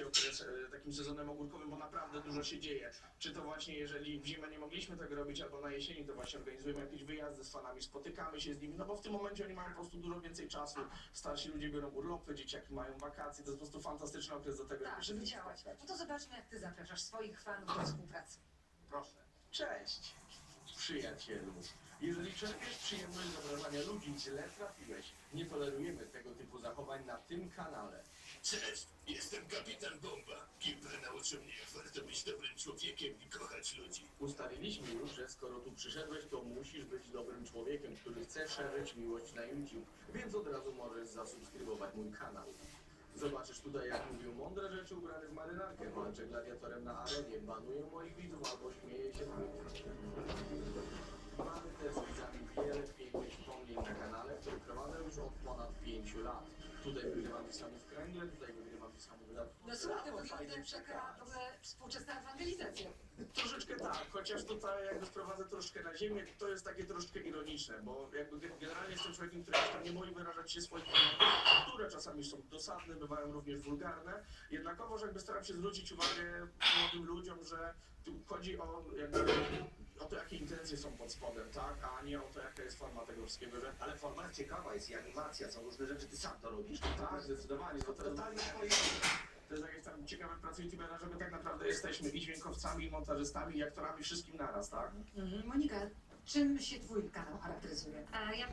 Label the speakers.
Speaker 1: okres takim sezonem ogórkowym, bo naprawdę dużo się dzieje. Czy to właśnie, jeżeli w zimę nie mogliśmy tego robić, albo na jesieni, to właśnie organizujemy jakieś wyjazdy z fanami, spotykamy się z nimi, no bo w tym momencie oni mają po prostu dużo więcej czasu. Starsi ludzie biorą urlopy, dzieciaki mają wakacje, to jest po prostu fantastyczny okres do tego,
Speaker 2: Tak,
Speaker 1: żeby spotkać.
Speaker 2: No to zobaczmy, jak ty zapraszasz swoich fanów do współpracy.
Speaker 1: Proszę. Cześć, przyjacielu. Jeżeli czerpiesz przyjemność z obrażania ludzi, źle trafiłeś. Nie tolerujemy tego typu zachowań na tym kanale.
Speaker 3: Cześć, jestem kapitan Bomba. Kimper nauczył mnie, jak warto być dobrym człowiekiem i kochać ludzi.
Speaker 1: Ustaliliśmy już, że skoro tu przyszedłeś, to musisz być dobrym człowiekiem, który chce szerzyć miłość na YouTube, więc od razu możesz zasubskrybować mój kanał. Zobaczysz tutaj, jak mówią mądre rzeczy ubrane w marynarkę, walczę gladiatorem na arenie, banuję moich widzów albo śmieję od ponad 5 lat. Tutaj wygrywam pisanie w kręgle, tutaj wygrywam pisanie wydatków.
Speaker 2: No słuchaj, to wygląda w ogóle współczesna ewangelizacja.
Speaker 1: Troszeczkę tak, chociaż tutaj jakby wprowadzę troszkę na ziemię, to jest takie troszkę ironiczne, bo jakby ge- generalnie jestem człowiekiem, który nie boi wyrażać się swoich poglądów, które czasami są dosadne, bywają również wulgarne, jednakowoż jakby staram się zwrócić uwagę młodym ludziom, że tu chodzi o jakby o to, jakie intencje są pod spodem, tak, a nie o to, jaka jest forma tego wszystkiego, że
Speaker 3: Ale forma jest ciekawa, jest i animacja, są różne rzeczy, ty sam to robisz.
Speaker 1: tak, zdecydowanie, to totalnie twoje. To jest jakaś tam ciekawa praca youtubera, że my tak naprawdę jesteśmy i dźwiękowcami, i montażystami, i aktorami, wszystkim naraz, tak?
Speaker 2: Mhm. Monika, czym się twój kanał charakteryzuje?
Speaker 4: A ja